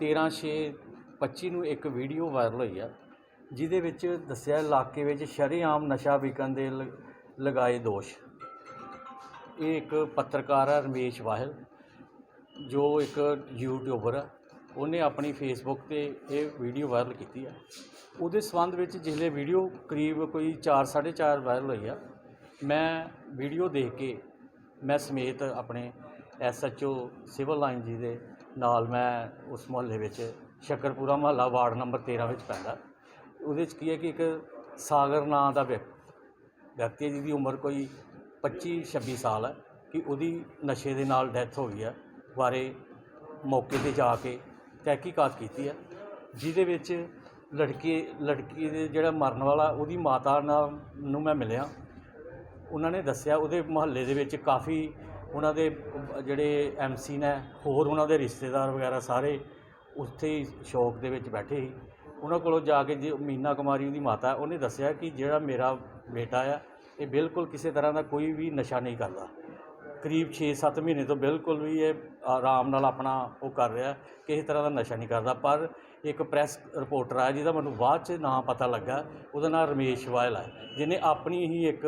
13 6 25 ਨੂੰ ਇੱਕ video viral ਹੋਈ ਆ, ਜਿਹਦੇ ਵਿੱਚ ਦੱਸਿਆ ਇਲਾਕੇ ਵਿੱਚ ਸ਼ਰੇਆਮ ਨਸ਼ਾ ਵਿਕਣ ਦੇ ਲ- ਲਗਾਏ ਦੋਸ਼। ਇਹ ਇੱਕ ਪੱਤਰਕਾਰ ਹੈ ਰਮੇਸ਼ ਵਾਹਿਲ, ਜੋ ਇੱਕ ਯੂਟਿਊਬਰ ਆ। ਉਹਨੇ ਆਪਣੀ ਫੇਸਬੁੱਕ ਤੇ ਇਹ ਵੀਡੀਓ ਵਾਇਰਲ ਕੀਤੀ ਆ। ਉਹਦੇ ਸੰਬੰਧ ਵਿੱਚ ਜਿਸਲੇ ਵੀਡੀਓ ਕਰੀਬ ਕੋਈ 4 4.5 ਵਾਇਰਲ ਹੋਈ ਆ, ਮੈਂ ਵੀਡੀਓ ਦੇਖ ਕੇ, ਮੈਂ ਸਮੇਤ ਆਪਣੇ ਐਸਐਚਓ ਸਿਵਲ ਲਾਈਨ ਜੀ ਦੇ ਨਾਲ ਮੈਂ ਉਸ ਮੁਹੱਲੇ ਵਿੱਚ ਸ਼ਕਰਪੁਰਾ ਮੁਹੱਲਾ ਵਾਰਡ ਨੰਬਰ 13 ਵਿੱਚ ਪੈਂਦਾ। ਉਹਦੇ ਵਿੱਚ ਕੀ ਹੈ ਕਿ ਇੱਕ ਸਾਗਰ ਨਾਂ ਦਾ ਵਿਅਕ- ਵਿਅਕਤੀ ਹੈ ਜਿਹਦੀ ਉਮਰ ਕੋਈ 25 26 ਸਾਲ ਹੈ, ਕਿ ਉਹਦੀ ਨਸ਼ੇ ਦੇ ਨਾਲ ਡੈਥ ਹੋ ਗਈ ਹੈ, ਬਾਰੇ ਮੌਕੇ ਤੇ ਜਾ ਕੇ ਤਹਿਕੀਕਾਤ ਕੀਤੀ ਹੈ, ਜਿਹਦੇ ਵਿੱਚ ਲੜਕੇ, ਲੜਕੀ ਦੇ ਜਿਹੜਾ ਮਰਨ ਵਾਲਾ, ਉਹਦੀ ਮਾਤਾ ਨਾਲ ਨੂੰ ਮੈਂ ਮਿਲਿਆ। ਉਹਨਾਂ ਨੇ ਦੱਸਿਆ ਉਹਦੇ ਮੁਹੱਲੇ ਦੇ ਵਿੱਚ ਕਾਫੀ ਉਹਨਾਂ ਦੇ ਜਿਹੜੇ ਐਮਸੀ ਨੇ, ਹੋਰ ਉਹਨਾਂ ਦੇ ਰਿਸ਼ਤੇਦਾਰ ਵਗੈਰਾ ਸਾਰੇ ਉੱਥੇ ਹੀ ਸ਼ੌਕ ਦੇ ਵਿੱਚ ਬੈਠੇ ਸੀ। ਉਹਨਾਂ ਕੋਲੋਂ ਜਾ ਕੇ ਜੇ ਮੀਨਾ ਕੁਮਾਰੀ ਉਹਦੀ ਮਾਤਾ, ਉਹਨੇ ਦੱਸਿਆ ਕਿ ਜਿਹੜਾ ਮੇਰਾ ਬੇਟਾ ਆ, ਇਹ ਬਿਲਕੁਲ ਕਿਸੇ ਤਰ੍ਹਾਂ ਦਾ ਕੋਈ ਵੀ ਨਸ਼ਾ ਨਹੀਂ ਕਰਦਾ। ਕਰੀਬ 6-7 ਮਹੀਨੇ ਤੋਂ ਬਿਲਕੁਲ ਵੀ ਇਹ ਆਰਾਮ ਨਾਲ ਆਪਣਾ ਉਹ ਕਰ ਰਿਹਾ, ਕਿਸੇ ਤਰ੍ਹਾਂ ਦਾ ਨਸ਼ਾ ਨਹੀਂ ਕਰਦਾ। ਪਰ ਇੱਕ ਪ੍ਰੈਸ ਰਿਪੋਰਟਰ ਆ ਜਿਹਦਾ ਮੈਨੂੰ ਬਾਅਦ ਚ ਨਾਂ ਪਤਾ ਲੱਗਾ, ਉਹਦਾ ਨਾਮ ਰਮੇਸ਼ ਵਾਇਲ ਹੈ ਜਿਹਨੇ ਆਪਣੀ ਹੀ ਇੱਕ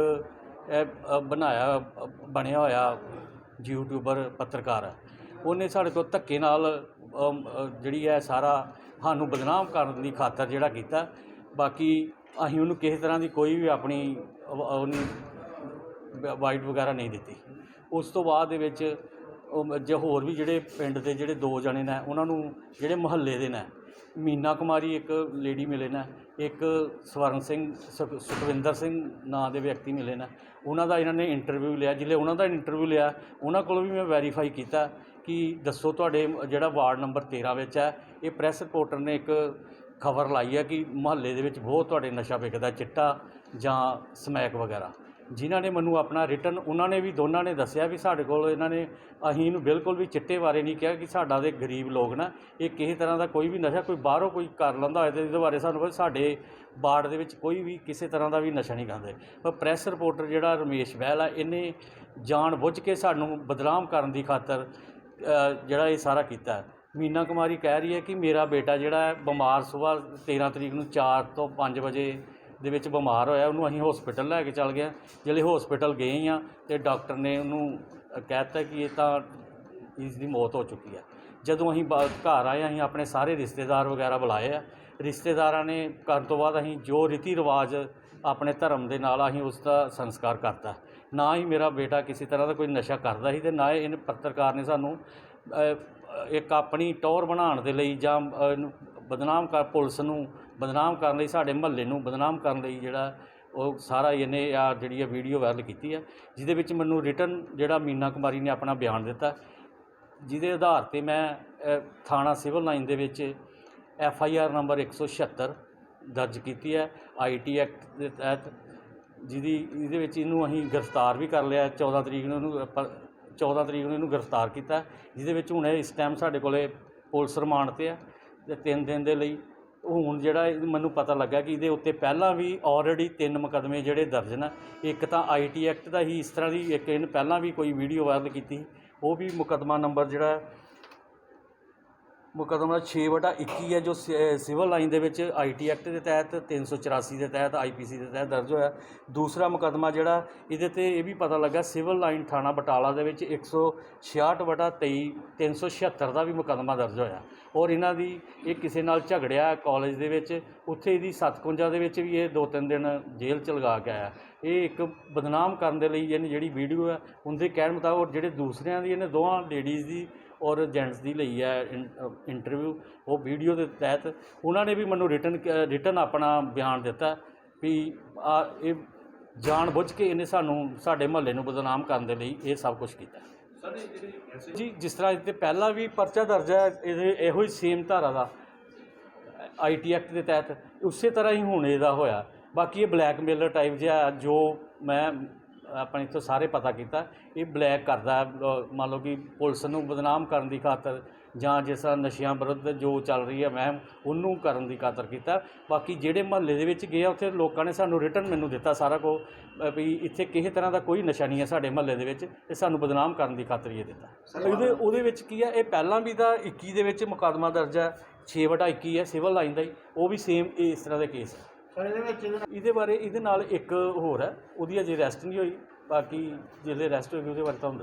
ਬਣਾਇਆ ਬਣਿਆ ਹੋਇਆ ਯੂਟਿਊਬਰ, ਪੱਤਰਕਾਰ ਹੈ। ਉਹਨੇ ਸਾਡੇ ਤੋਂ ਧੱਕੇ ਨਾਲ ਜਿਹੜੀ ਹੈ ਸਾਰਾ ਸਾਨੂੰ ਬਦਨਾਮ ਕਰਨ ਦੀ ਖਾਤਰ ਜਿਹੜਾ ਕੀਤਾ। ਬਾਕੀ ਅਸੀਂ ਉਹਨੂੰ ਕਿਸੇ ਤਰ੍ਹਾਂ ਦੀ ਕੋਈ ਵੀ ਆਪਣੀ ਉਹਨੂੰ ਉਹ ਵਾਈਟ ਵਗੈਰਾ ਨਹੀਂ ਦਿੱਤੀ। ਉਸ ਤੋਂ ਬਾਅਦ ਦੇ ਵਿੱਚ ਉਹ ਜੇ ਹੋਰ ਵੀ ਜਿਹੜੇ ਪਿੰਡ ਦੇ ਜਿਹੜੇ ਦੋ ਜਣੇ ਨੇ, ਉਹਨਾਂ ਨੂੰ ਜਿਹੜੇ ਮੁਹੱਲੇ ਦੇ ਨੇ, ਮੀਨਾ ਕੁਮਾਰੀ ਇੱਕ ਲੇਡੀ ਮਿਲੇ ਨੇ ਇੱਕ ਸਵਰਨ ਸਿੰਘ, ਸੁਖ- ਸੁਖਵਿੰਦਰ ਸਿੰਘ ਨਾਂ ਦੇ ਵਿਅਕਤੀ ਮਿਲੇ ਨੇ। ਉਹਨਾਂ ਦਾ ਇਹਨਾਂ ਨੇ ਇੰਟਰਵਿਊ ਲਿਆ। ਜਿਲੇ ਉਹਨਾਂ ਦਾ ਇੰਟਰਵਿਊ ਲਿਆ, ਉਹਨਾਂ ਕੋਲੋਂ ਵੀ ਮੈਂ ਵੈਰੀਫਾਈ ਕੀਤਾ ਕਿ ਦੱਸੋ ਤੁਹਾਡੇ ਜਿਹੜਾ ਵਾਰਡ ਨੰਬਰ 13 ਵਿੱਚ ਹੈ, ਇਹ ਪ੍ਰੈਸ ਰਿਪੋਰਟਰ ਨੇ ਇੱਕ ਖਬਰ ਲਾਈ ਹੈ ਕਿ ਮੁਹੱਲੇ ਦੇ ਵਿੱਚ ਬਹੁਤ ਤੁਹਾਡੇ ਨਸ਼ਾ ਵਿਕਦਾ ਚਿੱਟਾ ਜਾਂ ਸਮੈਕ ਵਗੈਰਾ। ਜਿਨ੍ਹਾਂ ਨੇ ਮੈਨੂੰ ਆਪਣਾ ਰਿਟਰਨ, ਉਹਨਾਂ ਨੇ ਵੀ, ਦੋਨਾਂ ਨੇ ਦੱਸਿਆ ਵੀ ਸਾਡੇ ਕੋਲ ਇਹਨਾਂ ਨੇ, ਅਸੀਂ ਇਹਨੂੰ ਬਿਲਕੁਲ ਵੀ ਚਿੱਟੇ ਬਾਰੇ ਨਹੀਂ ਕਿਹਾ ਕਿ ਸਾਡਾ ਦੇ ਗਰੀਬ ਲੋਕ ਨਾ, ਇਹ ਕਿਸੇ ਤਰ੍ਹਾਂ ਦਾ ਕੋਈ ਵੀ ਨਸ਼ਾ, ਕੋਈ ਬਾਹਰੋਂ ਕੋਈ ਕਰ ਲੈਂਦਾ ਹੋਏ ਤੇ ਇਹਦੇ ਬਾਰੇ ਸਾਨੂੰ ਪਤਾ ਸਾਡੇ ਬਾੜ ਦੇ ਵਿੱਚ ਕੋਈ ਵੀ ਕਿਸੇ ਤਰ੍ਹਾਂ ਦਾ ਵੀ ਨਸ਼ਾ ਨਹੀਂ ਖਾਂਦੇ। ਪਰ ਪ੍ਰੈਸ ਰਿਪੋਰਟਰ ਜਿਹੜਾ ਰਮੇਸ਼ ਬਹਿਲ ਆ, ਇਹਨੇ ਜਾਣ ਬੁੱਝ ਕੇ ਸਾਨੂੰ ਬਦਨਾਮ ਕਰਨ ਦੀ ਖਾਤਰ ਜਿਹੜਾ ਇਹ ਸਾਰਾ ਕੀਤਾ। ਮੀਨਾ ਕੁਮਾਰੀ ਕਹਿ ਰਹੀ ਹੈ ਕਿ ਮੇਰਾ ਬੇਟਾ ਜਿਹੜਾ ਹੈ, ਬਿਮਾਰ ਸਵੇਰ 13 ਤਰੀਕ ਨੂੰ 4 ਤੋਂ 5 ਵਜੇ ਦੇ ਵਿੱਚ ਬਿਮਾਰ ਹੋਇਆ, ਉਹਨੂੰ ਅਸੀਂ ਹਸਪੀਟਲ ਲੈ ਕੇ ਚੱਲ ਗਏ ਜਿਹੜੇ ਹਸਪੀਟਲ ਗਏ ਆ ਤੇ ਡਾਕਟਰ ਨੇ ਉਹਨੂੰ ਕਹਿਤਾ ਕਿ ਇਹ ਤਾਂ ਇਸ ਦੀ ਮੌਤ ਹੋ ਚੁੱਕੀ ਹੈ। ਜਦੋਂ ਅਸੀਂ ਬਾ- ਘਰ ਆਏ, ਅਸੀਂ ਆਪਣੇ ਸਾਰੇ ਰਿਸ਼ਤੇਦਾਰ ਵਗੈਰਾ ਬੁਲਾਏ ਆ। ਰਿਸ਼ਤੇਦਾਰਾਂ ਨੇ ਕਰਨ ਤੋਂ ਬਾਅਦ ਅਸੀਂ ਜੋ ਰੀਤੀ ਰਿਵਾਜ ਆਪਣੇ ਧਰਮ ਦੇ ਨਾਲ ਅਸੀਂ ਉਸ ਦਾ ਸੰਸਕਾਰ ਕਰਤਾ। ਨਾ ਹੀ ਮੇਰਾ ਬੇਟਾ ਕਿਸੇ ਤਰ੍ਹਾਂ ਦਾ ਕੋਈ ਨਸ਼ਾ ਕਰਦਾ ਸੀ ਤੇ ਨਾ ਹੀ ਇਹਨੇ, ਪੱਤਰਕਾਰ ਨੇ ਸਾਨੂੰ ਇੱਕ ਆਪਣੀ ਟੌਰ ਬਣਾਉਣ ਦੇ ਲਈ ਜਾਂ ਬਦਨਾਮ ਕਰ ਪੁਲਿਸ ਨੂੰ, ਬਦਨਾਮ ਕਰਨ ਲਈ ਸਾਡੇ ਮਹੱਲੇ ਨੂੰ, ਬਦਨਾਮ ਕਰਨ ਲਈ ਜਿਹੜਾ ਉਹ ਸਾਰਾ ਇਹਨੇ ਆ ਜਿਹੜੀ ਆ ਵੀਡੀਓ ਵਾਇਰਲ ਕੀਤੀ ਹੈ ਜਿਹਦੇ ਵਿੱਚ ਮੈਨੂੰ ਰਿਟਰਨ ਜਿਹੜਾ ਮੀਨਾ ਕੁਮਾਰੀ ਨੇ ਆਪਣਾ ਬਿਆਨ ਦਿੱਤਾ। ਜਿਹਦੇ ਆਧਾਰ ਤੇ ਮੈਂ ਥਾਣਾ ਸਿਵਲ ਲਾਈਨ ਦੇ ਵਿੱਚ ਐਫ ਆਈ ਆਰ ਨੰਬਰ 176 ਦਰਜ ਕੀਤੀ ਹੈ ਆਈ ਟੀ ਐਕਟ ਦੇ ਤਹਿਤ, ਜਿਹਦੀ ਇਹਦੇ ਵਿੱਚ ਇਹਨੂੰ ਅਸੀਂ ਗ੍ਰਿਫਤਾਰ ਵੀ ਕਰ ਲਿਆ 14 ਤਰੀਕ ਨੂੰ ਇਹਨੂੰ ਆਪਾਂ 14 ਤਰੀਕ ਨੂੰ ਇਹਨੂੰ ਗ੍ਰਿਫਤਾਰ ਕੀਤਾ, ਜਿਹਦੇ ਵਿੱਚ ਹੁਣ ਇਸ ਟਾਈਮ ਸਾਡੇ ਕੋਲੇ ਪੁਲਿਸ ਰਿਮਾਂਡ ਤੇ ਆ। ਤੇ 3 ਦਿਨ ਦੇ ਲਈ। ਹੁਣ ਜਿਹੜਾ ਮੈਨੂੰ ਪਤਾ ਲੱਗਾ ਕਿ ਇਹਦੇ ਉੱਤੇ ਪਹਿਲਾਂ ਵੀ ਆਲਰੇਡੀ ਤਿੰਨ ਮੁਕੱਦਮੇ ਜਿਹੜੇ ਦਰਜ ਨੇ। ਇੱਕ ਤਾਂ ਆਈਟੀ ਐਕਟ ਦਾ ਹੀ ਇਸ ਤਰ੍ਹਾਂ ਦੀ ਇੱਕ ਇਹਨੇ ਪਹਿਲਾਂ ਵੀ ਕੋਈ ਵੀਡੀਓ ਵਾਇਰਲ ਕੀਤੀ ਉਹ ਵੀ ਮੁਕੱਦਮਾ ਨੰਬਰ ਜਿਹੜਾ ਮੁਕੱਦਮਾ 6 ਵਟਾ 21 ਹੈ, ਜੋ ਸ- ਸਿਵਲ ਲਾਈਨ ਦੇ ਵਿੱਚ ਆਈਟੀ ਐਕਟ ਦੇ ਤਹਿਤ 384 ਦੇ ਤਹਿਤ ਆਈਪੀਸੀ ਦੇ ਤਹਿਤ ਦਰਜ ਹੋਇਆ। ਦੂਸਰਾ ਮੁਕੱਦਮਾ ਜਿਹੜਾ, ਇਹਦੇ ਤੇ ਇਹ ਵੀ ਪਤਾ ਲੱਗਾ, ਸਿਵਲ ਲਾਈਨ ਥਾਣਾ ਬਟਾਲਾ ਦੇ ਵਿੱਚ 166 ਵਟਾ 23 376 ਦਾ ਵੀ ਮੁਕੱਦਮਾ ਦਰਜ ਹੋਇਆ। ਔਰ ਇਹਨਾਂ ਦੀ ਇਹ ਕਿਸੇ ਨਾਲ ਝਗੜਿਆ ਕਾਲਜ ਦੇ ਵਿੱਚ, ਉੱਥੇ ਇਹਦੀ 57 ਦੇ ਵਿੱਚ ਵੀ ਇਹ ਦੋ ਤਿੰਨ ਦਿਨ ਜੇਲ੍ਹ ਚ ਲਗਾ ਕੇ ਆਇਆ। ਇਹ ਇੱਕ ਬਦਨਾਮ ਕਰਨ ਦੇ ਲਈ ਇਹਨੇ ਜਿਹੜੀ ਵੀਡੀਓ ਹੈ, ਉਹਦੇ ਕਹਿਣ ਮੁਤਾਬਕ, ਔਰ ਜਿਹੜੇ ਦੂਸਰਿਆਂ ਦੀ, ਇਹਨੇ ਦੋਵਾਂ ਲੇਡੀਜ਼ ਦੀ ਔਰ ਜੈਂਟਸ ਦੀ ਲਈ ਹੈ ਇੰਟਰਵਿਊ ਉਹ ਵੀਡੀਓ ਦੇ ਤਹਿਤ ਉਹਨਾਂ ਨੇ ਵੀ ਮੈਨੂੰ ਰਿਟਨ ਰਿਟਨ ਆਪਣਾ ਬਿਆਨ ਦਿੱਤਾ ਵੀ ਆ ਇਹ ਜਾਣ ਬੁੱਝ ਕੇ ਇਹਨੇ ਸਾਨੂੰ ਸਾਡੇ ਮਹੱਲੇ ਨੂੰ ਬਦਨਾਮ ਕਰਨ ਦੇ ਲਈ ਇਹ ਸਭ ਕੁਝ ਕੀਤਾ। ਇਹ ਜੀ ਜਿਸ ਤਰ੍ਹਾਂ ਇਹਦੇ ਪਹਿਲਾਂ ਵੀ ਪਰਚਾ ਦਰਜ ਹੈ ਇਹਦੇ ਇਹੋ ਹੀ ਸੇਮ ਧਾਰਾ ਦਾ ਆਈਟੀ ਐਕਟ ਦੇ ਤਹਿਤ ਉਸੇ ਤਰ੍ਹਾਂ ਹੀ ਹੁਣ ਇਹਦਾ ਹੋਇਆ। ਬਾਕੀ ਇਹ ਬਲੈਕਮੇਲਰ ਟਾਈਪ ਜਿਹਾ ਜੋ ਮੈਂ ਆਪਣੇ ਇੱਥੋਂ ਸਾਰੇ ਪਤਾ ਕੀਤਾ ਇਹ ਬਲੈਕ ਕਰਦਾ ਮੰਨ ਲਓ ਕਿ ਪੁਲਿਸ ਨੂੰ ਬਦਨਾਮ ਕਰਨ ਦੀ ਖਾਤਰ ਜਾਂ ਜਿਸ ਤਰ੍ਹਾਂ ਨਸ਼ਿਆਂ ਵਿਰੁੱਧ ਜੋ ਚੱਲ ਰਹੀ ਹੈ ਮਹਿਮ ਉਹਨੂੰ ਕਰਨ ਦੀ ਖਾਤਰ ਕੀਤਾ। ਬਾਕੀ ਜਿਹੜੇ ਮਹੱਲੇ ਦੇ ਵਿੱਚ ਗਏ ਆ ਉੱਥੇ ਲੋਕਾਂ ਨੇ ਸਾਨੂੰ ਰਿਟਰਨ ਮੈਨੂੰ ਦਿੱਤਾ ਸਾਰਾ ਕੁਝ ਵੀ ਇੱਥੇ ਕਿਸੇ ਤਰ੍ਹਾਂ ਦਾ ਕੋਈ ਨਸ਼ਾ ਨਹੀਂ ਹੈ ਸਾਡੇ ਮਹੱਲੇ ਦੇ ਵਿੱਚ ਤੇ ਸਾਨੂੰ ਬਦਨਾਮ ਕਰਨ ਦੀ ਖਾਤਰ ਹੀ ਇਹ ਦਿੱਤਾ। ਉਹਦੇ ਉਹਦੇ ਵਿੱਚ ਕੀ ਹੈ ਇਹ ਪਹਿਲਾਂ ਵੀ ਤਾਂ 21 ਦੇ ਵਿੱਚ ਮੁਕੱਦਮਾ ਦਰਜ ਹੈ 6 ਵਟਾ 21 ਹੈ ਸਿਵਲ ਲਾਈਨ ਦਾ ਹੀ ਉਹ ਵੀ ਸੇਮ ਇਸ ਤਰ੍ਹਾਂ ਦੇ ਕੇਸ ਹੈ ਸਰ, ਇਹਦੇ ਵਿੱਚ ਇਹਦੇ ਬਾਰੇ ਇਹਦੇ ਨਾਲ ਇੱਕ ਹੋਰ ਹੈ, ਉਹਦੀ ਅਜੇ ਰੈਸਟ ਨਹੀਂ ਹੋਈ, ਬਾਕੀ ਜਿਹੜੇ ਅਰੈਸਟ ਹੋਏਗੀ ਉਹਦੇ ਬਾਰੇ ਤੁਹਾਨੂੰ